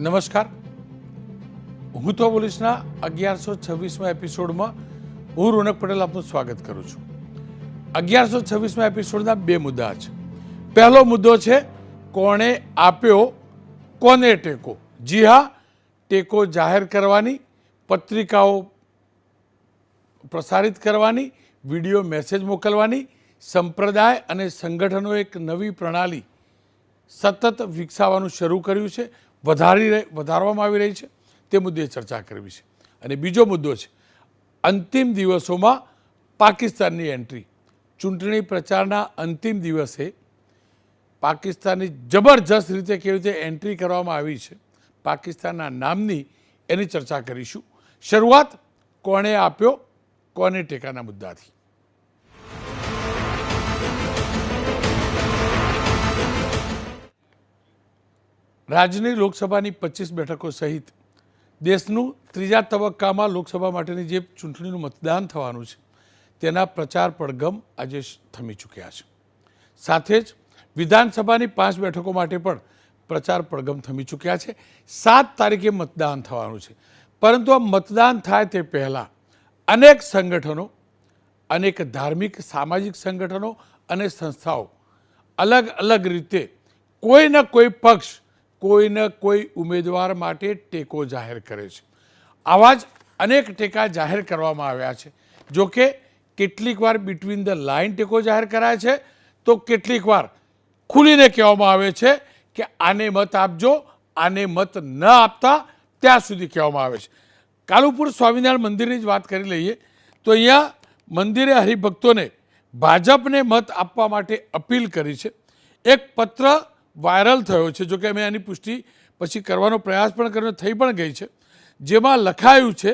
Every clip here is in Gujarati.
નમસ્કાર. હું તો પોલીસના અગિયારસો છવ્વીસમાં એપિસોડમાં હું રોનક પટેલ આપનું સ્વાગત કરું છું. અગિયારસો છવ્વીસમાં એપિસોડના બે મુદ્દા છે. પહેલો મુદ્દો છે, કોણે આપ્યો, કોને ટેકો? જી હા, ટેકો જાહેર કરવાની, પત્રિકાઓ પ્રસારિત કરવાની, વીડિયો મેસેજ મોકલવાની, સંપ્રદાય અને સંગઠનો એક નવી પ્રણાલી સતત વિકસાવવાનું શરૂ કર્યું છે. વધારી વધારવામાં આવી રહી છે. તે મુદ્દે ચર્ચા કરવી છે. અને બીજો મુદ્દો છે, અંતિમ દિવસોમાં પાકિસ્તાનની એન્ટ્રી. ચૂંટણી પ્રચારના અંતિમ દિવસે પાકિસ્તાનની જબરજસ્ત રીતે કેવી રીતે એન્ટ્રી કરવામાં આવી છે, પાકિસ્તાનના નામની એની ચર્ચા કરીશું. શરૂઆત કોણે આપ્યો, કોને ટેકાના મુદ્દાથી? રાજ્યની લોકસભાની પચીસ બેઠકો સહિત દેશનું ત્રીજા તબક્કામાં લોકસભા માટેની જે ચૂંટણીનું મતદાન થવાનું છે, તેના પ્રચાર પડઘમ આજે થમી ચૂક્યા છે. સાથે જ વિધાનસભાની પાંચ બેઠકો માટે પણ પ્રચાર પડઘમ થમી ચૂક્યા છે. સાત તારીખે મતદાન થવાનું છે. પરંતુ આ મતદાન થાય તે પહેલાં અનેક સંગઠનો, અનેક ધાર્મિક, સામાજિક સંગઠનો અને સંસ્થાઓ અલગ અલગ રીતે કોઈ ન કોઈ પક્ષ કોઈ ન કોઈ ઉમેદવાર માટે ટેકો જાહેર કરે છે. આવા જ અનેક ટેકા જાહેર કરવામાં આવ્યા છે. જો કે કેટલીક વાર બિટવીન ધ લાઇન ટેકો જાહેર કરાય છે, તો કેટલીક વાર ખુલીને કહેવામાં આવે છે કે આને મત આપજો, આને મત ન આપતા ત્યાં સુધી કહેવામાં આવે છે. કાલુપુર સ્વામિનારાયણ મંદિરની જ વાત કરી લઈએ, તો અહીંયા મંદિરે હરિભક્તોને ભાજપને મત આપવા માટે અપીલ કરી છે. એક પત્ર વાયરલ થયો છે, જોકે મેં એની પુષ્ટિ પછી કરવાનો પ્રયાસ પણ કર્યો, થઈ પણ ગઈ છે. જેમાં લખાયું છે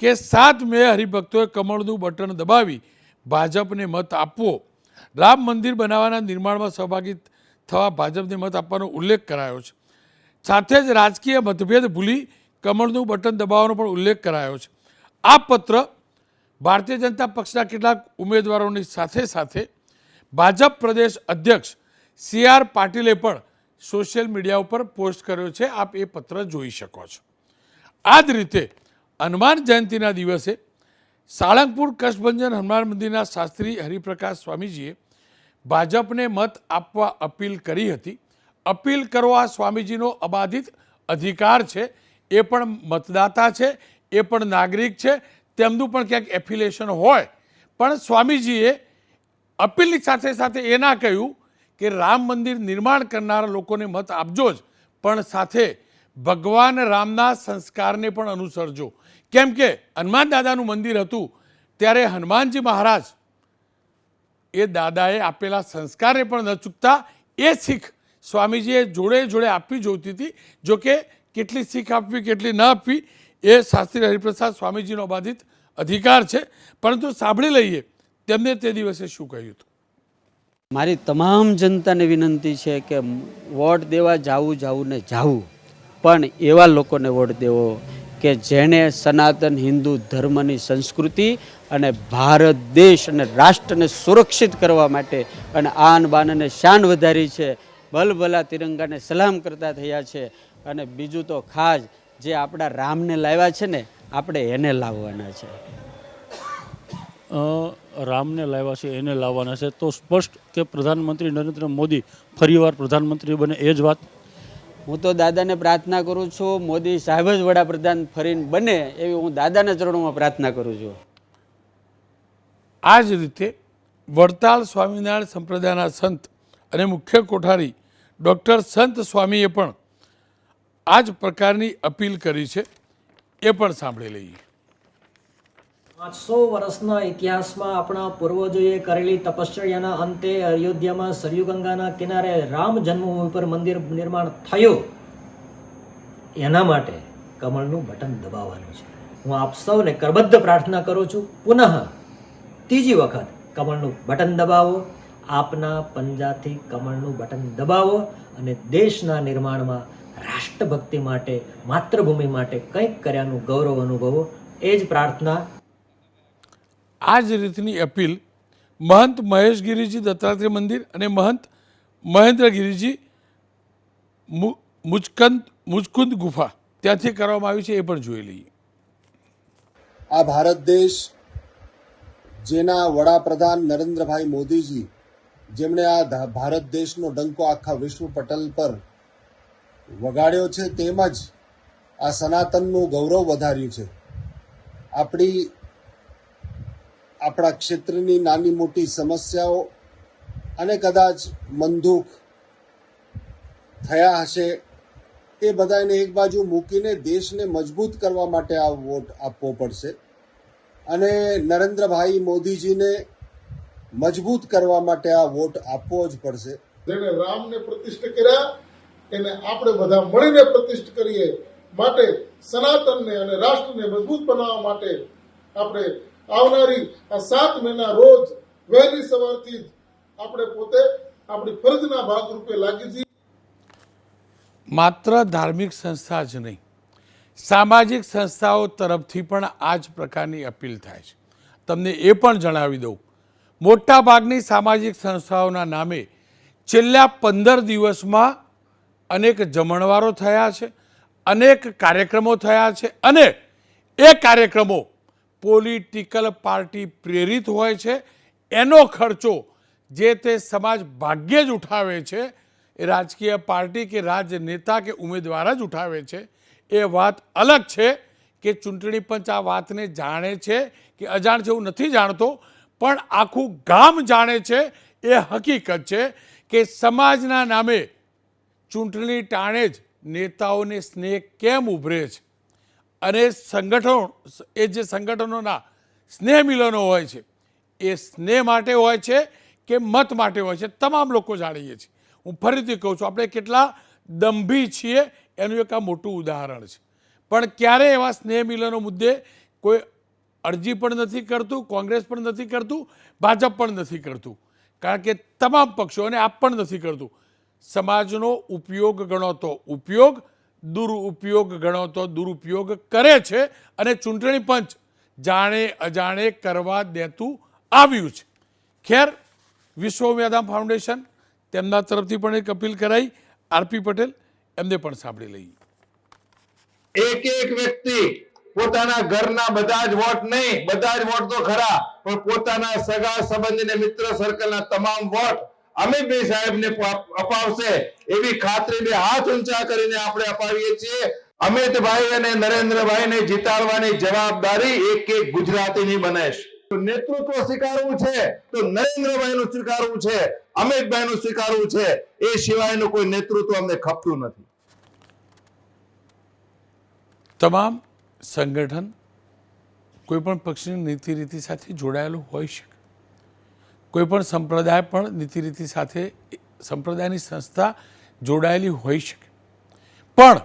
કે સાત મે હરિભક્તોએ કમળનું બટન દબાવી ભાજપને મત આપવો. રામ મંદિર બનાવવાના નિર્માણમાં સહભાગી થવા ભાજપને મત આપવાનો ઉલ્લેખ કરાયો છે. સાથે જ રાજકીય મતભેદ ભૂલી કમળનું બટન દબાવવાનો પણ ઉલ્લેખ કરાયો છે. આ પત્ર ભારતીય જનતા પક્ષના કેટલાક ઉમેદવારોની સાથે સાથે ભાજપ પ્રદેશ અધ્યક્ષ સી આર પાટીલે પણ સોશિયલ મીડિયા ઉપર પોસ્ટ કર્યો છે. આપ એ પત્ર જોઈ શકો છો. આ જ રીતે હનુમાન જયંતિના દિવસે સાળંગપુર કષ્ટભંજન હનુમાન મંદિરના શાસ્ત્રી હરિપ્રકાશ સ્વામીજીએ ભાજપને મત આપવા અપીલ કરી હતી. અપીલ કરવા સ્વામીજીનો અબાધિત અધિકાર છે. એ પણ મતદાતા છે, એ પણ નાગરિક છે. તેમનું પણ ક્યાંક એફિલેશન હોય. પણ સ્વામીજીએ અપીલની સાથે સાથે એ ના કહ્યું કે રામ મંદિર નિર્માણ કરનારા લોકોને મત આપજો જ, પણ સાથે ભગવાન રામના સંસ્કારને પણ અનુસરજો. કેમ કે હનુમાન દાદાનું મંદિર હતું, ત્યારે હનુમાનજી મહારાજ એ દાદાએ આપેલા સંસ્કારને પણ ન ચૂકતા, એ શીખ સ્વામીજીએ જોડે જોડે આપવી જોઈતી હતી. જો કે કેટલી શીખ આપવી, કેટલી ન આપવી, એ શાસ્ત્રી હરિપ્રસાદ સ્વામીજીનો બાધિત અધિકાર છે. પરંતુ સાંભળી લઈએ, તેમને તે દિવસે શું કહ્યું હતું? મારી તમામ જનતાને વિનંતી છે કે વોટ દેવા જાવું જાવું ને જાવું. પણ એવા લોકોને વોટ દેવો કે જેણે સનાતન હિન્દુ ધર્મની સંસ્કૃતિ અને ભારત દેશ અને રાષ્ટ્રને સુરક્ષિત કરવા માટે અને આન, બાન અને શાન વધારી છે. ભલભલા તિરંગાને સલામ કરતા થયા છે. અને બીજું તો ખાસ જે આપણા રામને લાવ્યા છે ને, આપણે એને લાવવાના છે. રામને લાવ્યા છે એને લાવવાના છે. તો સ્પષ્ટ કે પ્રધાનમંત્રી નરેન્દ્ર મોદી ફરીવાર પ્રધાનમંત્રી બને એ જ વાત. હું તો દાદાને પ્રાર્થના કરું છું મોદી સાહેબ જ વડાપ્રધાન ફરીને બને એવી હું દાદાના ચરણોમાં પ્રાર્થના કરું છું. આ જ રીતે વડતાલ સ્વામિનારાયણ સંપ્રદાયના સંત અને મુખ્ય કોઠારી ડૉક્ટર સંત સ્વામીએ પણ આ જ પ્રકારની અપીલ કરી છે એ પણ સાંભળી લઈએ. પાંચસો વર્ષના ઇતિહાસમાં આપણા પૂર્વજોએ કરેલી તપશ્ચર્યાના અંતે અયોધ્યામાં સરયુગંગાના કિનારે રામ જન્મભૂમિ પર મંદિર નિર્માણ થયું. એના માટે કમળનું બટન દબાવવાનું છે. હું આપ સૌને કરબદ્ધ પ્રાર્થના કરું છું. પુનઃ ત્રીજી વખત કમળનું બટન દબાવો. આપના પંજાથી કમળનું બટન દબાવો અને દેશના નિર્માણમાં રાષ્ટ્રભક્તિ માટે, માતૃભૂમિ માટે કંઈક કર્યાનું ગૌરવ અનુભવો. એ જ પ્રાર્થના આ જ રીતની અપીલ મહંત મહેશગીરીજી દત્તાત્રેય મંદિર અને મહંત મહેન્દ્રગીરીજી મુ- મુચકંદ મુચકુંદ ગુફા ત્યાંથી કરવામાં આવી છે એ પણ જોઈ લઈએ. આ ભારત દેશ જેના વડાપ્રધાન નરેન્દ્રભાઈ મોદીજી, જેમણે આ ભારત દેશનો ડંકો આખા વિશ્વ પટલ પર વગાડ્યો છે તેમજ આ સનાતનનું ગૌરવ વધાર્યું છે. આપણી આપણા ક્ષેત્રની નાની મોટી સમસ્યાઓ અને કદાચ મનદુખ થયા હશે, એ બધાને એક બાજુ મૂકીને દેશને મજબૂત કરવા માટે આ વોટ આપવો પડશે. અને નરેન્દ્રભાઈ મોદીજીને મજબૂત કરવા માટે આ વોટ આપવો જ પડશે. જેને રામને પ્રતિષ્ઠ કર્યા, એને આપણે બધા મળીને પ્રતિષ્ઠ કરીએ માટે સનાતનને અને રાષ્ટ્રને મજબૂત બનાવવા માટે આપણે આવનારી આ સાત મહિના રોજ વહેલી સવારથી આપણે પોતે આપણી ફરજના ભાગરૂપે લાગી જઈએ. માત્ર ધાર્મિક સંસ્થા જ નહીં, સામાજિક સંસ્થાઓ તરફથી પણ આ જ પ્રકારની અપીલ થાય છે. તમને એ પણ જણાવી દઉં, મોટાભાગની સામાજિક સંસ્થાઓના નામે છેલ્લા પંદર દિવસમાં અનેક જમણવારો થયા છે, અનેક કાર્યક્રમો થયા છે અને એ કાર્યક્રમો પોલિટિકલ પાર્ટી પ્રેરિત હોય છે, એનો ખર્ચો જે તે સમાજ ભાગ્યે જ ઉઠાવે છે, એ રાજકીય પાર્ટી કે રાજનેતા કે ઉમેદવાર જ ઉઠાવે છે, એ વાત અલગ છે કે ચૂંટણી પંચ આ વાતને જાણે છે કે અજાણ છે એવું નથી જાણતો, પણ આખું ગામ જાણે છે, એ હકીકત છે કે સમાજના નામે ચૂંટણી ટાણે જ નેતાઓને સ્નેહ કેમ ઉભરે છે? અને સંગઠનો એ જે સંગઠનોના સ્નેહ મિલનો હોય છે, એ સ્નેહ માટે હોય છે કે મત માટે હોય છે, તમામ લોકો જાણીએ છીએ. હું ફરીથી કહું છું, આપણે કેટલા દંભી છીએ, એનું એક આ મોટું ઉદાહરણ છે. પણ ક્યારે એવા સ્નેહ મિલનો મુદ્દે કોઈ અરજી પણ નથી કરતું, કોંગ્રેસ પણ નથી કરતું, ભાજપ પણ નથી કરતું? કારણ કે તમામ પક્ષો અને આપ પણ નથી કરતું. સમાજનો ઉપયોગ ગણો તો ઉપયોગ દુરુપયોગ ગણો તો દુરુપયોગ કરે છે અને ચૂંટણી પંચ જાણે અજાણે કરવા દેતું આવ્યું છે. ખેર, વિશ્વ ઉમિયાધામ ફાઉન્ડેશન, તેમના તરફથી પણ એક અપીલ કરાઈ. આરપી પટેલ, એમને પણ સાંભળી લઈએ. એક એક વ્યક્તિ પોતાના ઘરના બધા જ વોટ નહીં, બધા જ વોટ તો ખરા, પણ પોતાના સગા સંબંધી ને મિત્ર સર્કલના તમામ વોટ અમિતભાઈ સાહેબને ને અપાવશે એવી ખાતરી બે હાથ ઊંચા કરીને આપણે અપાવીએ છીએ. અમિતભાઈ અને નરેન્દ્રભાઈને જીતાડવાની જવાબદારી એક એક ગુજરાતીની બને છે. નેતૃત્વ સ્વીકારવું છે, તો નરેન્દ્રભાઈ નું સ્વીકારવું છે અમિતભાઈ નું સ્વીકારવું છે, એ સિવાયનું કોઈ નેતૃત્વ અમને ખપતું નથી. તમામ સંગઠન કોઈપણ પક્ષની નીતિ રીતિ સાથે જોડાયેલું હોઈ શકે. કોઈપણ સંપ્રદાય પણ નીતિરીતિ સાથે સંપ્રદાયની સંસ્થા જોડાયેલી હોઈ શકે. પણ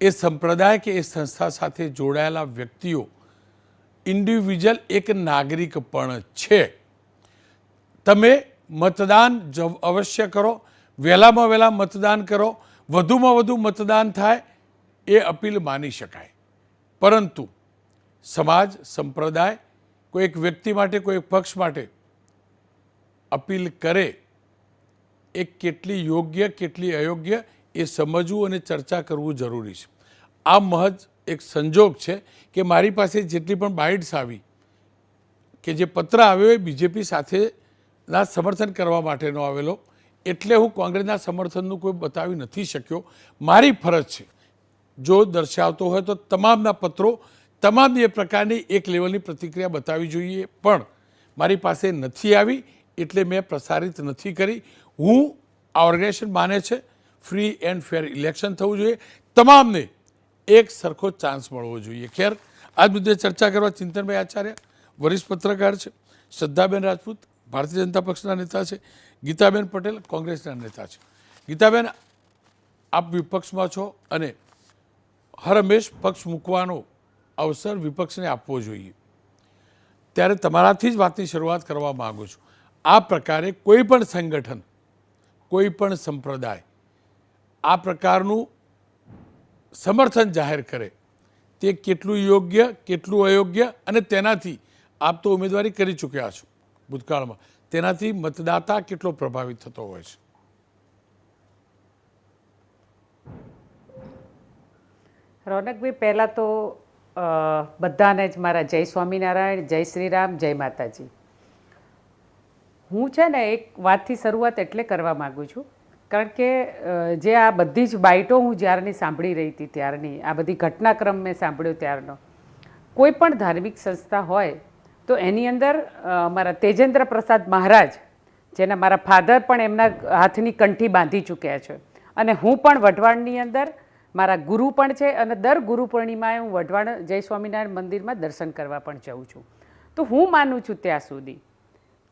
એ સંપ્રદાય કે એ સંસ્થા સાથે જોડાયેલા વ્યક્તિઓ ઇન્ડિવિજ્યુઅલ એક નાગરિક પણ છે. તમે મતદાન અવશ્ય કરો. વહેલામાં વહેલા મતદાન કરો. વધુમાં વધુ મતદાન થાય એ અપીલ માની શકાય. પરંતુ સમાજ, સંપ્રદાય કોઈ એક વ્યક્તિ માટે, કોઈ એક પક્ષ માટે અપીલ કરે એ કેટલી યોગ્ય, કેટલી અયોગ્ય એ સમજવું અને ચર્ચા કરવું જરૂરી છે. આ મહજ એક સંજોગ છે કે મારી પાસે જેટલી પણ બાઇટ્સ આવી કે જે પત્ર આવ્યો એ બીજેપી સાથેના સમર્થન કરવા માટેનો આવેલો, એટલે હું કોંગ્રેસના સમર્થનનું કોઈ બતાવી નથી શક્યો. મારી ફરજ છે, જો દર્શાવતો હોય તો તમામના પત્રો તમામ એ પ્રકારની એક લેવલની પ્રતિક્રિયા બતાવવી જોઈએ. પણ મારી પાસે નથી આવી એટલે મેં પ્રસારિત નથી કરી. હું આ ઓર્ગેનાઇઝેશન માને છે, ફ્રી એન્ડ ફેર ઇલેક્શન થવું જોઈએ. તમામને એક સરખો ચાન્સ મળવો જોઈએ. ખેર આ મુદ્દે ચર્ચા કરવા ચિંતનભાઈ આચાર્ય, વરિષ્ઠ પત્રકાર છે, શ્રદ્ધાબેન રાજપૂત, ભારતીય જનતા પક્ષના નેતા છે, ગીતાબેન પટેલ, કોંગ્રેસના નેતા છે. ગીતાબેન, આપ વિપક્ષમાં છો અને હર હંમેશ પક્ષ મૂકવાનો અવસર વિપક્ષને આપવો જોઈએ. ત્યારે તમારાથી જ વાતની શરૂઆત કરવા માગું છું. આ પ્રકારે કોઈ પણ સંગઠન, કોઈ પણ સંપ્રદાય આ પ્રકારનું સમર્થન જાહેર કરે, તે કેટલું યોગ્ય, કેટલું અયોગ્ય અને તેનાથી આપ તો ઉમેદવારી કરી ચૂક્યા છો ભૂતકાળમાં. તેનાથી મતદાતા કેટલો પ્રભાવિત થતો હોય છે? રોનકભાઈ, પહેલાં તો બધાને જ મારા જય સ્વામિનારાયણ, જય શ્રીરામ, જય માતાજી. હું છે ને એક વાતથી શરૂઆત એટલે કરવા માગું છું. કારણ કે જે આ બધી જ બાઇટો હું જ્યારની સાંભળી રહી હતી ત્યારની, આ બધી ઘટનાક્રમ મેં સાંભળ્યો ત્યારનો, કોઈ પણ ધાર્મિક સંસ્થા હોય, તો એની અંદર મારા તેજેન્દ્ર પ્રસાદ મહારાજ, જેના મારા ફાધર પણ એમના હાથની કંઠી બાંધી ચૂક્યા છે. અને હું પણ વઢવાણની અંદર, મારા ગુરુ પણ છે અને દર ગુરુ પૂર્ણિમાએ હું વઢવાણ જય સ્વામિનારાયણ મંદિરમાં દર્શન કરવા પણ જાઉં છું. તો હું માનું છું ત્યાં સુધી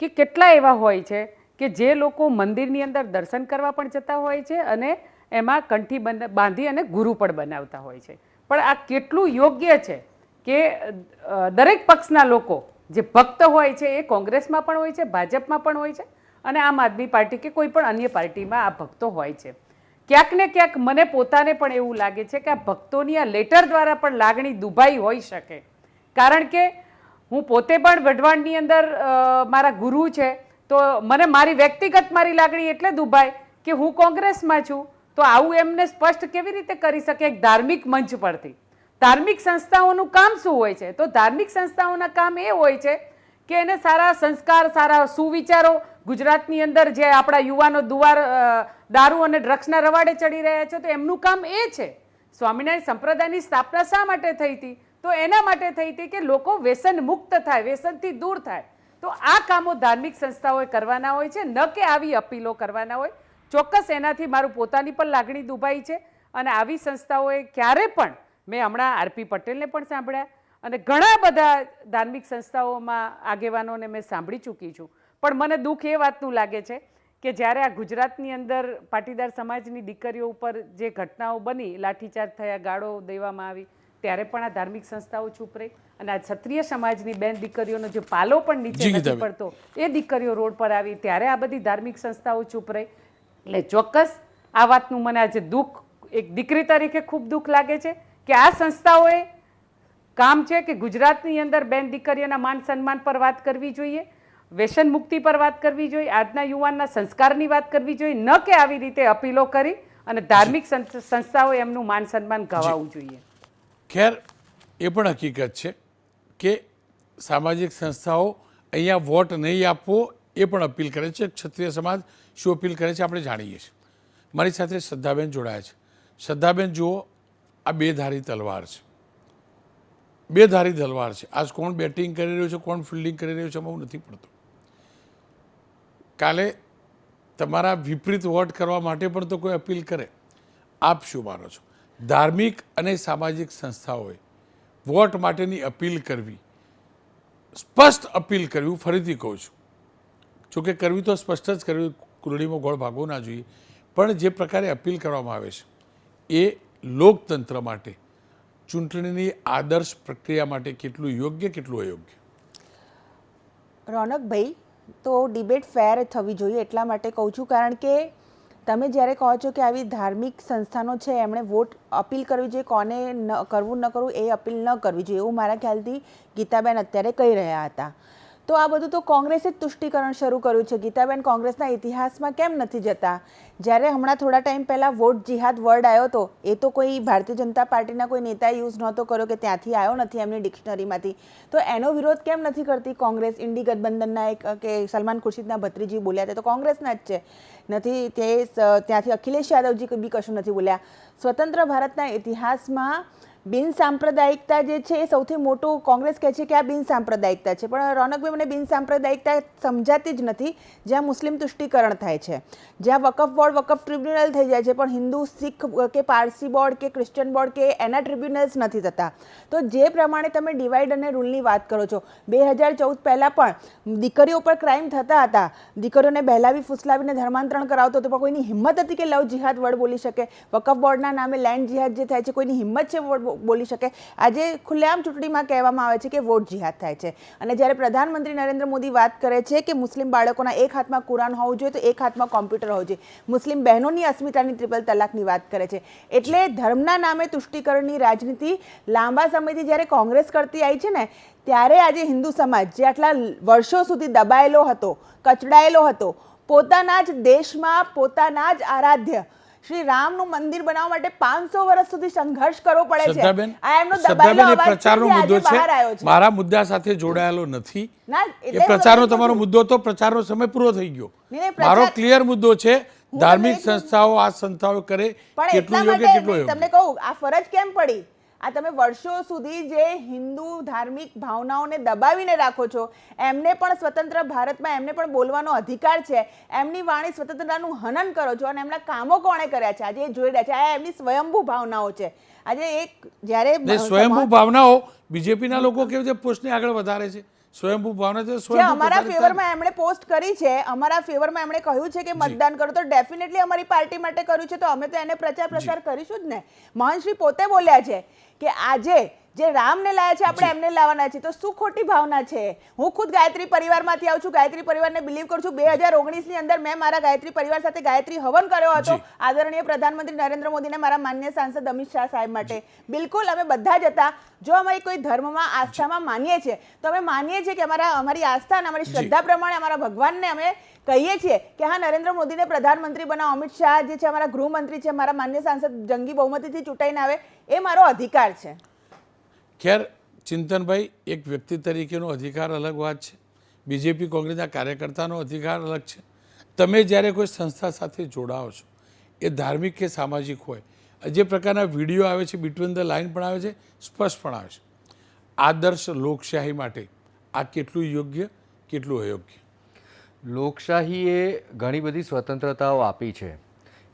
કે કેટલા એવા હોય છે કે જે લોકો મંદિરની અંદર દર્શન કરવા પણ જતા હોય છે અને એમાં કંઠી બાંધી અને ગુરુ પણ બનાવતા હોય છે. પણ આ કેટલું યોગ્ય છે કે દરેક પક્ષના લોકો જે ભક્ત હોય છે એ કોંગ્રેસમાં પણ હોય છે, ભાજપમાં પણ હોય છે અને આમ આદમી પાર્ટી કે કોઈ પણ અન્ય પાર્ટીમાં આ ભક્તો હોય છે. ક્યાંક ને ક્યાંક મને પોતાને પણ એવું લાગે છે કે આ ભક્તોની આ લેટર દ્વારા પણ લાગણી દુભાઈ હોઈ શકે. કારણ કે હું પોતે પણ વઢવાણની અંદર મારા ગુરુ છે, તો મને મારી વ્યક્તિગત મારી લાગણી એટલે દુભાય કે હું કોંગ્રેસમાં છું, તો આવું એમને સ્પષ્ટ કેવી રીતે કરી શકે એક ધાર્મિક મંચ પરથી? ધાર્મિક સંસ્થાઓનું કામ શું હોય છે? તો ધાર્મિક સંસ્થાઓના કામ એ હોય છે કે એને સારા સંસ્કાર, સારા સુવિચારો, ગુજરાતની અંદર જે આપણા યુવાનો દુવાર દારૂ અને ડ્રગ્સના રવાડે ચડી રહ્યા છે, તો એમનું કામ એ છે. સ્વામિનારાયણ સંપ્રદાયની સ્થાપના શા માટે થઈ હતી? તો એના માટે થઈ હતી કે લોકો વ્યસન મુક્ત થાય, વ્યસનથી દૂર થાય. તો આ કામો ધાર્મિક સંસ્થાઓએ કરવાના હોય છે, ન કે આવી અપીલો કરવાના હોય. ચોક્કસ એનાથી મારું પોતાની પણ લાગણી દુભાઈ છે અને આવી સંસ્થાઓએ ક્યારે પણ મેં હમણાં આરપી પટેલને પણ સાંભળ્યા અને ઘણા બધા ધાર્મિક સંસ્થાઓમાં આગેવાનોને મેં સાંભળી ચૂકી છું. પણ મને દુઃખ એ વાતનું લાગે છે કે જ્યારે આ ગુજરાતની અંદર પાટીદાર સમાજની દીકરીઓ ઉપર જે ઘટનાઓ બની, લાઠીચાર્જ થયા, ગાળો દેવામાં આવી ત્યારે પણ આ ધાર્મિક સંસ્થાઓ ચૂપ રહી અને આ ક્ષત્રિય સમાજની બેન દીકરીઓનો જે પાલો પણ નીચે નથી પડતો એ દીકરીઓ રોડ પર આવી ત્યારે આ બધી ધાર્મિક સંસ્થાઓ ચૂપ રહી. એટલે ચોક્કસ આ વાતનું મને આજે દુઃખ એક દીકરી તરીકે ખૂબ દુઃખ લાગે છે કે આ સંસ્થાઓએ કામ છે કે ગુજરાતની અંદર બેન દીકરીઓના માન સન્માન પર વાત કરવી જોઈએ વ્યસન મુક્તિ પર વાત કરવી જોઈએ આજના યુવાનના સંસ્કારની વાત કરવી જોઈએ ન કે આવી રીતે અપીલો કરી અને ધાર્મિક સંસ્થાઓએ એમનું માન સન્માન ગવાવું જોઈએ. ખેર એ પણ હકીકત છે કે સામાજિક સંસ્થાઓ અહીંયા વોટ નહીં આપવો એ પણ અપીલ કરે છે. ક્ષત્રિય સમાજ શું અપીલ કરે છે આપણે જાણીએ છીએ. મારી સાથે શ્રદ્ધાબેન જોડાયા છે. શ્રદ્ધાબેન, જુઓ, આ બે ધારી તલવાર છે. બે ધારી તલવાર છે. આજ કોણ બેટિંગ કરી રહ્યું છે, કોણ ફિલ્ડિંગ કરી રહ્યું છે, એમાં નથી પડતું. કાલે તમારા વિપરીત વોટ કરવા માટે પણ તો કોઈ અપીલ કરે. આપ શું માનો છો? ધાર્મિક અને સામાજિક સંસ્થાઓએ વોટ માટેની અપીલ કરવી, સ્પષ્ટ અપીલ કરવી ફરીથી કહું છું. જોકે કરવી તો સ્પષ્ટ જ કરવી કુરડીમાં ગોળ ભાગવો ના જોઈએ. પણ જે પ્રકારે અપીલ કરવામાં આવે છે, એ લોકતંત્ર માટે, ચૂંટણીની આદર્શ પ્રક્રિયા માટે કેટલું યોગ્ય, કેટલું અયોગ્ય? રોનકભાઈ, તો ડિબેટ ફેર થવી જોઈએ એટલા માટે કહું છું, કારણ કે તમે જ્યારે કહો છો કે આવી ધાર્મિક સંસ્થાનો છે, એમણે વોટ અપીલ કરવી જોઈએ, કોને ન, કરવું ન કરવું એ અપીલ ન કરવી જોઈએ, એવું મારા ખ્યાલથી ગીતાબેન અત્યારે કહી રહ્યા હતા. તો આ બધું તો કોંગ્રેસે જ તુષ્ટિકરણ શરૂ કર્યું છે. ગીતાબેન, કોંગ્રેસના ઇતિહાસમાં કેમ નથી જતા? જ્યારે હમણાં થોડા ટાઈમ પહેલાં વોટ જિહાદ વર્ડ આવ્યો હતો એ તો કોઈ ભારતીય જનતા પાર્ટીના કોઈ નેતાએ યુઝ નહોતો કર્યો કે ત્યાંથી આવ્યો નથી એમની ડિક્શનરીમાંથી. તો એનો વિરોધ કેમ નથી કરતી કોંગ્રેસ? ઇન્ડી ગઠબંધનના એક, કે સલમાન ખુરશીદના ભત્રીજી બોલ્યા તે તો કોંગ્રેસના જ છે. નથી તે ત્યાંથી અખિલેશ યાદવજી બી કશું નથી બોલ્યા. સ્વતંત્ર ભારતના ઇતિહાસમાં બિન સાંપ્રદાયિકતા જે છે એ સૌથી મોટું કોંગ્રેસ કહે છે કે આ બિન સાંપ્રદાયિકતા છે. પણ રોનકભાઈ મને બિન સાંપ્રદાયિકતા સમજાતી જ નથી. જ્યાં મુસ્લિમ તુષ્ટિકરણ થાય છે, જ્યાં વકફ બોર્ડ, વકફ ટ્રિબ્યુનલ થઈ જાય છે, પણ હિન્દુ, શીખ કે પારસી બોર્ડ કે ક્રિશ્ચિયન બોર્ડ કે એના ટ્રિબ્યુનલ્સ નથી થતા. તો જે પ્રમાણે તમે ડિવાઈડ અને રૂલની વાત કરો છો, બે હજાર ચૌદ પહેલાં પણ દીકરીઓ પર ક્રાઇમ થતા હતા. દીકરીઓને બહેલાવી, ફૂસલાવીને ધર્માંતરણ કરાવતો હતો, પણ કોઈની હિંમત હતી કે લવ જિહાદ વર્ડ બોલી શકે? વકફ બોર્ડના નામે લેન્ડ જિહાદ જે થાય છે, કોઈની હિંમત છે વર્ડ બોલી શકે. આજે ખુલ્લેઆમ ચૂંટણીમાં કહેવામાં આવે છે કે વોટ જિહાદ થાય છે. અને જ્યારે પ્રધાનમંત્રી નરેન્દ્ર મોદી વાત કરે છે કે મુસ્લિમ બાળકોના એક હાથમાં કુરાન હોવું જોઈએ, તો એક હાથમાં કોમ્પ્યુટર હોવું જોઈએ. મુસ્લિમ બહેનોની અસ્મિતાની ટ્રિપલ તલાકની વાત કરે છે. એટલે ધર્મના નામે તુષ્ટિકરણની રાજનીતિ લાંબા સમયથી જ્યારે કોંગ્રેસ કરતી આવી છે ને, ત્યારે આજે હિન્દુ સમાજ જે આટલા વર્ષો સુધી દબાયેલો હતો, કચડાયેલો હતો, પોતાના જ દેશમાં પોતાના જ આરાધ્ય શ્રી રામનું મંદિર બનાવવા માટે પાંચસો વર્ષ સુધી સંઘર્ષ કરવો પડે છે. આ એમનો પ્રચારનો મુદ્દો છે. મારા મુદ્દા સાથે જોડાયેલો નથી. ના, એ પ્રચારનો તમારો મુદ્દો તો પ્રચારનો સમય પૂરો થઈ ગયો. પ્રચાર- મારો ક્લિયર મુદ્દો છે ધાર્મિક સંસ્થાઓ આ સંસ્થાઓ કરે કેટલું યોગ્ય કેટલું તમને કહું આ ફરજ કેમ પડી? આ તમે વર્ષો સુધી જે હિન્દુ ધાર્મિક ભાવનાઓને દબાવીને રાખો છો, એમને પણ સ્વતંત્ર ભારતમાં એમને પણ બોલવાનો અધિકાર છે. એમની વાણી સ્વતંત્રતાનું હનન કરો છો અને એમના કામો કોણે કર્યા છે? આજે જોઈ રહ્યા છે, આ એમની સ્વયંભૂ ભાવનાઓ છે. આજે એક જ્યારે સ્વયંભૂ ભાવનાઓ બીજેપીના લોકો કેવી રીતે પોસ્ટને આગળ વધારે છે? સ્વયંભૂ ભાવના જે અમારા ફેવરમાં એમણે પોસ્ટ કરી છે અમારા ફેવરમાં એમણે કહ્યું છે કે મતદાન કરો તો ડેફિનેટલી અમારી પાર્ટી માટે કર્યું છે તો અમે તો એને પ્રચાર પ્રસાર કરીશું જ ને. મહંતશ્રી પોતે બોલ્યા છે કે આજે જે રામને લાયા છે આપણે એમને લાવવાના છે તો શું ખોટી ભાવના છે? હું ખુદ ગાયત્રી પરિવારમાંથી આવું છું. ગાયત્રી પરિવારને બિલીવ કરું છું. બે હજાર ઓગણીસની અંદર મેં મારા ગાયત્રી પરિવાર સાથે ગાયત્રી હવન કર્યો હતો. આદરણીય પ્રધાનમંત્રી નરેન્દ્ર મોદીને મારા માન્ય સાંસદ અમિત શાહ સાહેબ માટે. બિલકુલ અમે બધા જ હતા. જો અમે કોઈ ધર્મમાં આસ્થામાં માનીએ છીએ તો અમે માનીએ છીએ કે અમારા અમારી આસ્થા અને અમારી શ્રદ્ધા પ્રમાણે અમારા ભગવાનને અમે કહીએ છીએ કે હા નરેન્દ્ર મોદીને પ્રધાનમંત્રી બનાવો. અમિત શાહ જે છે અમારા ગૃહમંત્રી છે મારા માન્ય સાંસદ જંગી બહુમતીથી ચૂંટાઈને આવે એ મારો અધિકાર છે. ખેર ચિંતનભાઈ, એક વ્યક્તિ તરીકેનો અધિકાર અલગ વાત છે. બીજેપી કોંગ્રેસના કાર્યકર્તાનો અધિકાર અલગ છે. તમે જ્યારે કોઈ સંસ્થા સાથે જોડાઓ છો, એ ધાર્મિક કે સામાજિક હોય, જે પ્રકારના વીડિયો આવે છે બિટવીન ધ લાઇન પણ આવે છે, સ્પષ્ટ પણ આવે છે. આદર્શ લોકશાહી માટે આ કેટલું યોગ્ય, કેટલું અયોગ્ય? લોકશાહીએ ઘણી બધી સ્વતંત્રતાઓ આપી છે.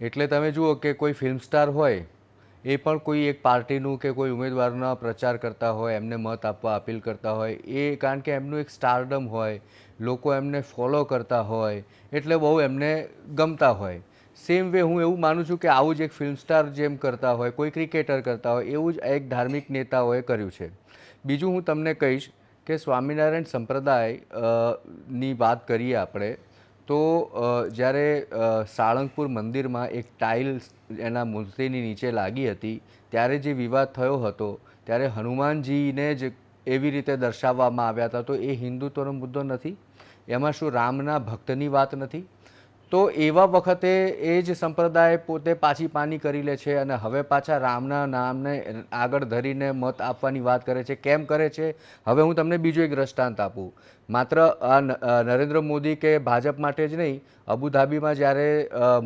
એટલે તમે જુઓ કે કોઈ ફિલ્મ સ્ટાર હોય એ પણ કોઈ એક પાર્ટીનું કે કોઈ ઉમેદવારના પ્રચાર કરતા હોય, એમને મત આપવા, અપીલ કરતા હોય, એ કારણ કે એમનું એક સ્ટારડમ હોય, લોકો એમને ફોલો કરતા હોય, એટલે બહુ એમને ગમતા હોય. સેમ વે હું એવું માનું છું કે આવું જ એક ફિલ્મ સ્ટાર જેમ કરતા હોય, કોઈ ક્રિકેટર કરતા હોય, એવું જ એક ધાર્મિક નેતાઓએ કર્યું છે. બીજું હું તમને કહીશ કે સ્વામિનારાયણ સંપ્રદાયની વાત કરીએ આપણે તો જ્યારે સાળંગપુર મંદિરમાં એક ટાઇલ એના મૂર્તિની નીચે લાગી હતી, ત્યારે જે વિવાદ થયો હતો, ત્યારે હનુમાનજીને જ એવી રીતે દર્શાવવામાં આવ્યા હતા, તો એ હિન્દુત્વનો મુદ્દો નથી? એમાં શું રામના ભક્તની વાત નથી? તો એવા વખતે એ જ સંપ્રદાય પોતે પાછી પાની કરી લે છે અને હવે પાછા રામના નામને આગળ ધરીને મત આપવાની વાત કરે છે. કેમ કરે છે? હવે હું તમને બીજું એક દ્રષ્ટાંત આપું. માત્ર નરેન્દ્ર મોદી કે ભાજપ માટે જ નહીં, અબુધાબીમાં જ્યારે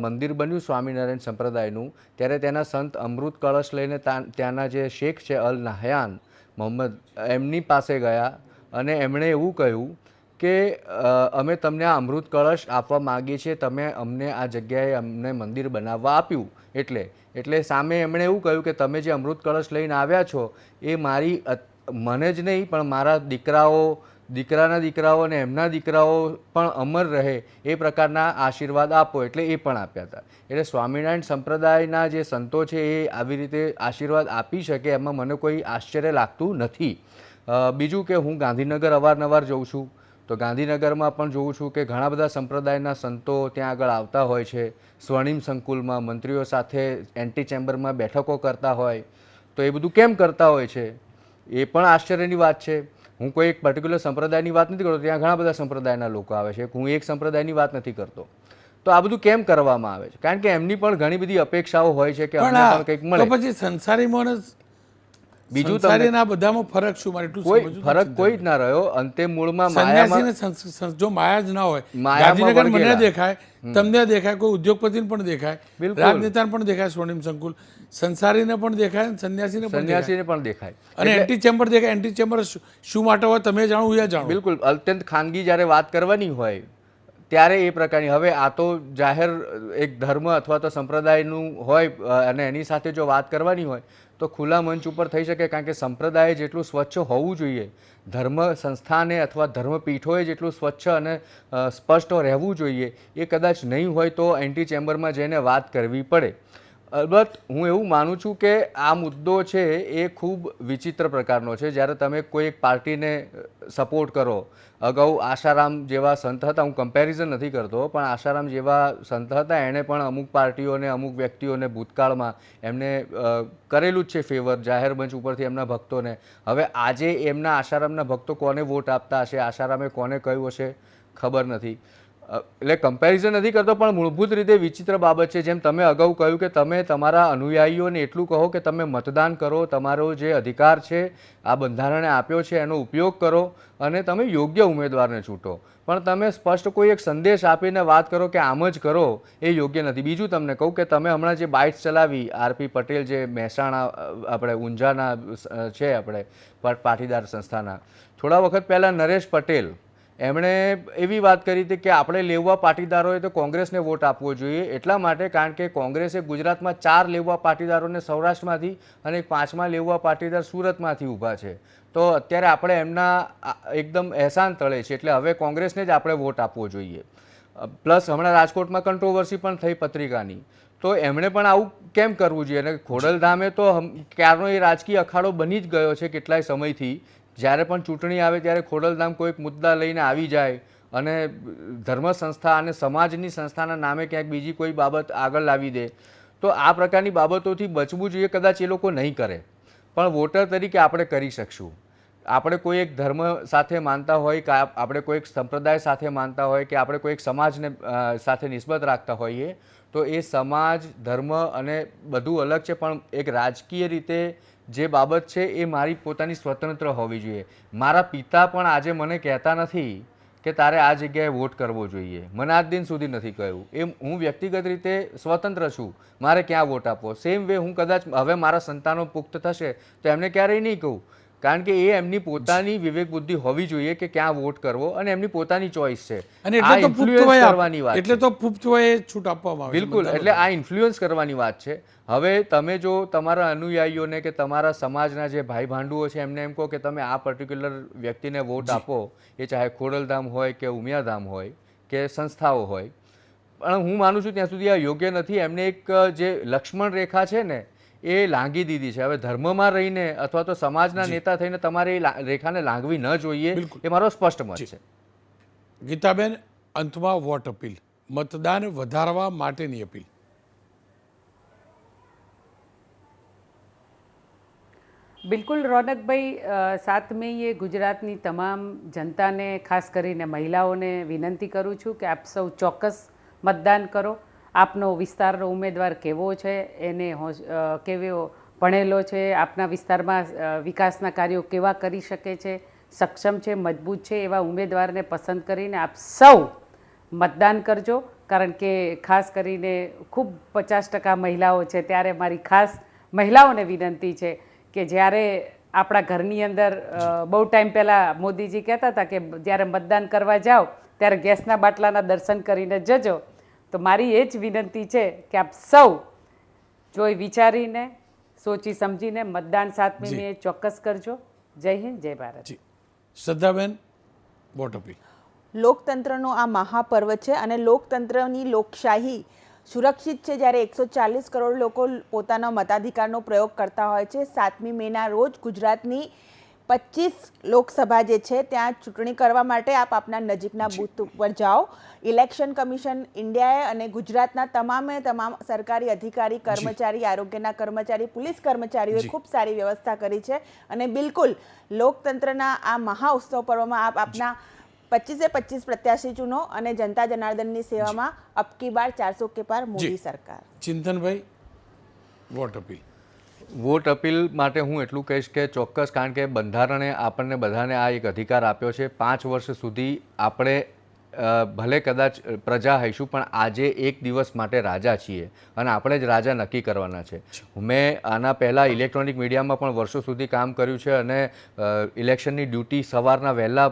મંદિર બન્યું સ્વામિનારાયણ સંપ્રદાયનું, ત્યારે તેના સંત અમૃત કળશ લઈને ત્યાંના જે શેખ છે અલ નાહયાન મોહમ્મદ, એમની પાસે ગયા અને એમણે એવું કહ્યું કે અમે તમને આ અમૃત કળશ આપવા માગીએ છીએ. તમે અમને આ જગ્યાએ અમને મંદિર બનાવવા આપ્યું. એટલે એટલે સામે એમણે એવું કહ્યું કે, તમે જે અમૃત કળશ લઈને આવ્યા છો, એ મારી મને જ નહીં, પણ મારા દીકરાઓ, દીકરાના દીકરાઓ અને એમના દીકરાઓ પણ અમર રહે, એ પ્રકારના આશીર્વાદ આપો. એટલે એ પણ આપ્યા હતા. એટલે સ્વામિનારાયણ સંપ્રદાયના જે સંતો છે, એ આવી રીતે આશીર્વાદ આપી શકે, એમાં મને કોઈ આશ્ચર્ય લાગતું નથી. બીજું કે, હું ગાંધીનગર અવારનવાર જઉં છું. તો ગાંધીનગરમાં પણ જોઉં છું કે ઘણા બધા સંપ્રદાયના સંતો ત્યાં આગળ આવતા હોય છે. સ્વર્ણિમ સંકુલમાં મંત્રીઓ સાથે એન્ટી ચેમ્બરમાં બેઠકો કરતા હોય. તો એ બધું કેમ કરતા હોય છે? એ પણ આશ્ચર્યની વાત છે. હું કોઈ એક પર્ટિક્યુલર સંપ્રદાયની વાત નથી કરતો ત્યાં ઘણા બધા સંપ્રદાયના લોકો આવે છે. હું એક સંપ્રદાયની વાત નથી કરતો. તો આ બધું કેમ કરવામાં આવે છે? કારણ કે એમની પણ ઘણી બધી અપેક્ષાઓ હોય છે કે અમને પણ કંઈક મળે. પછી સંસારીમાં અને બીજું સંસારીના બધામાં ફરક શું? મારે એટલું કોઈ ફરક કોઈ જ ના રહ્યો. અંતે મૂળમાં માયામાં જો માયા જ ના હોય ગાંધીનગર મને દેખાય તમને દેખાય કોઈ ઉદ્યોગપતિને પણ દેખાય. રાજનેતાને પણ દેખાય સ્વર્ણિમ સંકુલ. સંસારીને પણ દેખાય સંન્યાસીને પણ સંન્યાસીને પણ દેખાય. અને એન્ટી ચેમ્બર દેખાય. એન્ટી ચેમ્બર શું- માટે હોય તમે જાણો હું જાણું. બિલકુલ. અત્યંત ખાનગી જ્યારે વાત કરવાની હોય ત્યારે એ પ્રકારની હવે આ તો જાહેર એક ધર્મ અથવા તો સંપ્રદાયનું હોય અને એની સાથે જો વાત કરવાની હોય તો ખુલ્લા મંચ ઉપર થઈ શકે, કારણ કે સંપ્રદાય જેટલું સ્વચ્છ હોવું જોઈએ, ધર્મ સંસ્થાને અથવા ધર્મપીઠોએ જેટલું સ્વચ્છ અને સ્પષ્ટ રહેવું જોઈએ, એ કદાચ નહીં હોય તો એન્ટી ચેમ્બરમાં જઈને વાત કરવી પડે. અલબત્ત, હું એવું માનું છું કે આ મુદ્દો છે એ ખૂબ વિચિત્ર પ્રકારનો છે. જ્યારે તમે કોઈ એક પાર્ટીને સપોર્ટ કરો, અગાઉ આશારામ જેવા સંત હતા, હું કમ્પેરિઝન નથી કરતો, પણ આશારામ જેવા સંત હતા, એણે પણ અમુક પાર્ટીઓને, અમુક વ્યક્તિઓને ભૂતકાળમાં એમને કરેલું જ છે ફેવર જાહેર મંચ ઉપરથી એમના ભક્તોને. હવે આજે એમના આશારામના ભક્તો કોને વોટ આપતા હશે? આશારામે કોને કહ્યું હશે? ખબર નથી. એટલે કમ્પેરિઝન નથી કરતો, પણ મૂળભૂત રીતે વિચિત્ર બાબત છે. જેમ તમે અગાઉ કહ્યું કે તમે તમારા અનુયાયીઓને એટલું કહો કે તમે મતદાન કરો, તમારો જે અધિકાર છે, આ બંધારણે આપ્યો છે, એનો ઉપયોગ કરો અને તમે યોગ્ય ઉમેદવારને છૂટો. પણ તમે સ્પષ્ટ કોઈ એક સંદેશ આપીને વાત કરો કે આમ જ કરો, એ યોગ્ય નથી. બીજું તમને કહું કે તમે હમણાં જે બાઇટ્સ ચલાવી આરપી પટેલ જે મહેસાણા આપણે ઊંઝાના છે આપણે, પાટીદાર સંસ્થાના. થોડા વખત પહેલાં નરેશ પટેલ એમણે એવી વાત કરી હતી કે આપણે લેવા પાટીદારોએ તો કોંગ્રેસને વોટ આપવો જોઈએ, એટલા માટે કારણ કે કોંગ્રેસે ગુજરાતમાં ચાર લેવા પાટીદારોને સૌરાષ્ટ્રમાંથી અને પાંચમા લેવા પાટીદાર સુરતમાંથી ઊભા છે. તો અત્યારે આપણે એમના એકદમ એહસાન તળે છે, એટલે હવે કોંગ્રેસને જ આપણે વોટ આપવો જોઈએ. પ્લસ હમણાં રાજકોટમાં કંટ્રોવર્સી પણ થઈ પત્રિકાની. તો એમણે પણ આવું કેમ કરવું જોઈએ? અને ખોડલધામે તો ક્યારનો એ રાજકીય અખાડો બની જ ગયો છે કેટલાય સમયથી. જ્યારે પણ ચૂંટણી આવે ત્યારે ખોડલધામ કોઈક મુદ્દા લઈને આવી જાય અને ધર્મ સંસ્થા અને સમાજની સંસ્થાના નામે ક્યાંક બીજી કોઈ બાબત આગળ લાવી દે, તો આ પ્રકારની બાબતોથી બચવું જોઈએ, કદાચ એ લોકો નહીં કરે. પણ વોટર તરીકે આપણે કરી શકશું. આપણે કોઈ એક ધર્મ સાથે માનતા હોય કે આપ- આપણે કોઈ એક સંપ્રદાય સાથે માનતા હોય કે આપણે કોઈ એક સમાજને સાથે નિસ્બત રાખતા હોઈએ, તો એ સમાજ, ધર્મ અને બધું અલગ છે, પણ એક રાજકીય રીતે જે બાબત છે એ મારી પોતાની સ્વતંત્ર હોવી જોઈએ. મારા પિતા પણ આજે મને કહેતા નથી કે તારે આ જગ્યાએ વોટ કરવો જોઈએ. મને આજ દિન સુધી નથી કહ્યું. એમ હું વ્યક્તિગત રીતે સ્વતંત્ર છું. મારે ક્યાં વોટ આપવો? સેમ વે હું કદાચ હવે મારા સંતાનો પુખ્ત થશે તો એમને ક્યારેય નહીં કહું. કારણ કે એ એમની પોતાની વિવેક બુદ્ધિ હોવી જોઈએ કે ક્યાં વોટ કરવો અને એમની પોતાની ચોઈસ છે. અને એટલે તો influence કરવાની વાત એટલે તો પુખ્ત છૂટ આપવામાં આવે બિલકુલ એટલે આ ઇન્ફ્લુઅન્સ કરવાની વાત છે. હવે તમે જો તમારા અનુયાયીઓને કે તમારા સમાજના જે ભાઈ ભાંડુઓ છે એમને એમ કહો કે તમે આ પર્ટિક્યુલર વ્યક્તિને વોટ આપો એ ચાહે ખોડલધામ હોય કે ઉમિયાધામ હોય કે સંસ્થાઓ હોય. પણ હું માનું છું ત્યાં સુધી આ યોગ્ય નથી. એમને એક જે લક્ષ્મણ રેખા છે ને એ લાંગી દીધી છે. હવે ધર્મમાં રહીને અથવા તો સમાજના નેતા થઈને તમારે એ રેખાને લાંગવી ન જોઈએ એ મારો સ્પષ્ટ મત છે. ગીતાબેન અંતમાં વોટ અપીલ. મતદાન વધારવા માટેની અપીલ. બિલકુલ રોનકભાઈ સાતમીએ સાત મેએ ગુજરાતની તમામ જનતાને ખાસ કરીને મહિલાઓને વિનંતી કરું છું કે આપ સૌ ચોક્કસ મતદાન કરો. આપનો વિસ્તારનો ઉમેદવાર કેવો છે, એને કેવો ભણેલો છે, આપના વિસ્તારમાં વિકાસના કાર્યો કેવા કરી શકે છે, સક્ષમ છે, મજબૂત છે એવા ઉમેદવારને પસંદ કરીને આપ સૌ મતદાન કરજો. કારણ કે ખાસ કરીને ખૂબ પચાસ ટકા મહિલાઓ છે, ત્યારે મારી ખાસ મહિલાઓને વિનંતી છે કે જ્યારે આપણા ઘરની અંદર બહુ ટાઈમ પહેલાં મોદીજી કહેતા હતા કે જ્યારે મતદાન કરવા જાઓ, ત્યારે ગેસના બાટલાના દર્શન કરીને જજો. તો મારી એ જ વિનંતી છે કે આપ સૌ જોઈ વિચારીને સોચી સમજીને મતદાન સાતમી જી. ચોક્કસ કરજો. જય હિન્દ જય ભારત. જી. શ્રદ્ધાબેન વોટ અપીલ? લોકતંત્રનો આ મહાપર્વ છે અને લોકતંત્રની લોકશાહી સુરક્ષિત છે જ્યારે એકસો ચાલીસ કરોડ લોકો પોતાના મતાધિકારનો પ્રયોગ કરતા હોય છે. સાતમી મેના રોજ ગુજરાતની પચીસ લોકસભા જે છે ત્યાં ચૂંટણી કરવા માટે આપ આપના નજીકના બૂથ ઉપર જાઓ. ઇલેક્શન કમિશન ઇન્ડિયાએ અને ગુજરાતના તમામે તમામ સરકારી અધિકારી કર્મચારી આરોગ્યના કર્મચારી પોલીસ કર્મચારીઓએ ખૂબ સારી વ્યવસ્થા કરી છે અને બિલકુલ લોકતંત્રના આ મહાઉત્સવ પર્વમાં આપ આપના પચીસે પચીસ પ્રત્યાશી ચૂનો અને જનતા જનાર્દનની સેવામાં અબકી બાર ચારસો કે પાર મોદી સરકાર. ચિંતનભાઈ વોટ અપીલ? વોટ અપીલ માટે હું એટલું કહીશ કે ચોક્કસ, કારણ કે બંધારણે આપણને બધાને આ એક અધિકાર આપ્યો છે. પાંચ વર્ષ સુધી આપણે ભલે કદાચ પ્રજા હઈશું, પણ આજે એક દિવસ માટે રાજા છીએ અને આપણે જ રાજા નક્કી કરવાના છે. મેં આના પહેલાં ઇલેક્ટ્રોનિક મીડિયામાં પણ વર્ષો સુધી કામ કર્યું છે અને ઇલેક્શનની ડ્યુટી સવારના વહેલા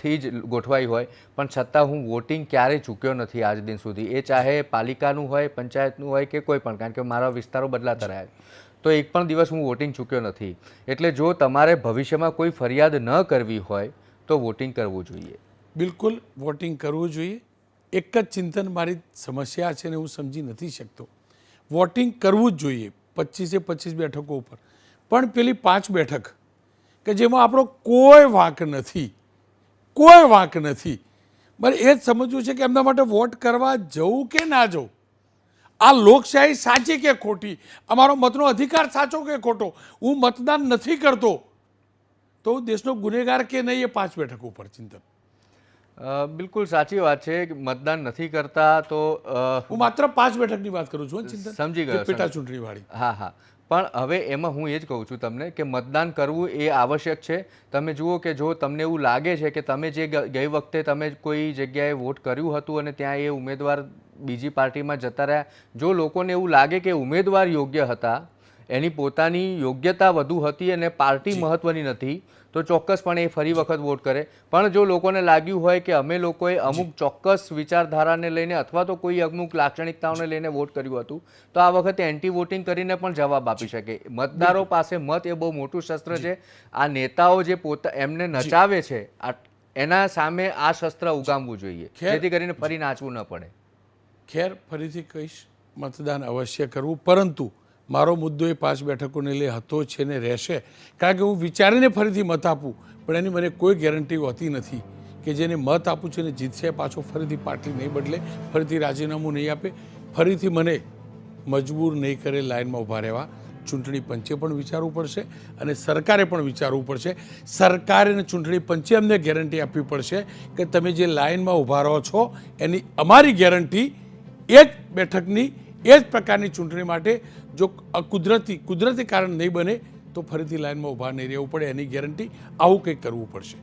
થી જ ગોઠવાઈ હોય. પણ છતાં હું વોટિંગ ક્યારેય ચૂક્યો નથી આજ દિન સુધી. એ ચાહે પાલિકાનું હોય, પંચાયતનું હોય કે કોઈ પણ, કારણ કે મારા વિસ્તારો બદલાતા રહ્યા તો એક પણ દિવસ હું વોટિંગ ચૂક્યો નથી. એટલે જો તમારે ભવિષ્યમાં કોઈ ફરિયાદ ન કરવી હોય, તો વોટિંગ કરવું જોઈએ. બિલકુલ વોટિંગ કરવું જોઈએ. એક જ ચિંતન મારી સમસ્યા છે ને હું સમજી નથી શકતો. વોટિંગ કરવું જ જોઈએ પચીસે પચીસ બેઠકો ઉપર. પણ પેલી પાંચ બેઠક, કે જેમાં આપણો કોઈ વાંક નથી, કોઈ વાંક નથી. મારે એ જ સમજવું છે કે એમના માટે વોટ કરવા જવું કે ના જવું. આ લોકશાહી સાચી કે ખોટી? અમારો મતનો અધિકાર સાચો કે ખોટો? હું મતદાન નથી કરતો. તો હું દેશનો ગુનેગાર કે નહીં એ પાંચ બેઠક ઉપર ચિંતન. બિલકુલ સાચી વાત છે કે મતદાન નથી કરતા તો હું માત્ર પાંચ બેઠકની વાત કરું છું ચિંતન. સમજી ગયો, પેટા. ચૂંટણી વાળી હા હા. પણ હવે એમાં હું એ જ કહું છું તમને કે મતદાન કરવું એ આવશ્યક છે. તમે જુઓ કે જો તમને એવું લાગે છે કે તમે જે ગઈ વખતે તમે કોઈ જગ્યાએ વોટ કર્યું હતું અને ત્યાં એ ઉમેદવાર બીજી પાર્ટીમાં જતા રહ્યા જો લોકોને એવું લાગે કે ઉમેદવાર યોગ્ય હતા એની પોતાની યોગ્યતા વધુ હતી અને પાર્ટી મહત્વની નથી તો ચોક્કસપણે એ ફરી વખત વોટ કરે. પણ જો લોકોને લાગ્યું હોય કે અમે લોકોએ અમુક ચોક્કસ વિચારધારાને લઈને અથવા તો કોઈ અમુક લાક્ષણિકતાઓને લઈને વોટ કર્યું હતું તો આ વખતે એન્ટી વોટિંગ કરીને પણ જવાબ આપી શકે. મતદારો પાસે મત એ બહુ મોટું શસ્ત્ર છે. આ નેતાઓ જે પોતા એમને નચાવે છે આ- એના સામે આ શસ્ત્ર ઉગામવું જોઈએ. જેથી કરીને ફરી નાચવું ન પડે. ખેર ફરીથી કહીશ મતદાન અવશ્ય કરવું. પરંતુ મારો મુદ્દો એ પાંચ બેઠકોને લઈ હતો છે ને રહેશે. કારણ કે હું વિચારીને ફરીથી મત આપું, પણ એની મને કોઈ ગેરંટી હોતી નથી કે જેને મત આપું છે ને જીતશે, પાછો ફરીથી પાર્ટી નહીં બદલે, ફરીથી રાજીનામું નહીં આપે, ફરીથી મને મજબૂર નહીં કરે લાઇનમાં ઊભા રહેવા. ચૂંટણી પંચે પણ વિચારવું પડશે અને સરકારે પણ વિચારવું પડશે. સરકારે અને ચૂંટણી પંચે અમને ગેરંટી આપવી પડશે કે તમે જે લાઇનમાં ઊભા રહો છો, એની અમારી ગેરંટી એ જ બેઠકની, એ જ પ્રકારની ચૂંટણી માટે જો કુદરતી કુદરતી કારણ નહીં બને, તો ફરીથી લાઇનમાં ઊભા નહીં રહેવું પડે. એની ગેરંટી આવું કંઈક કરવું પડશે.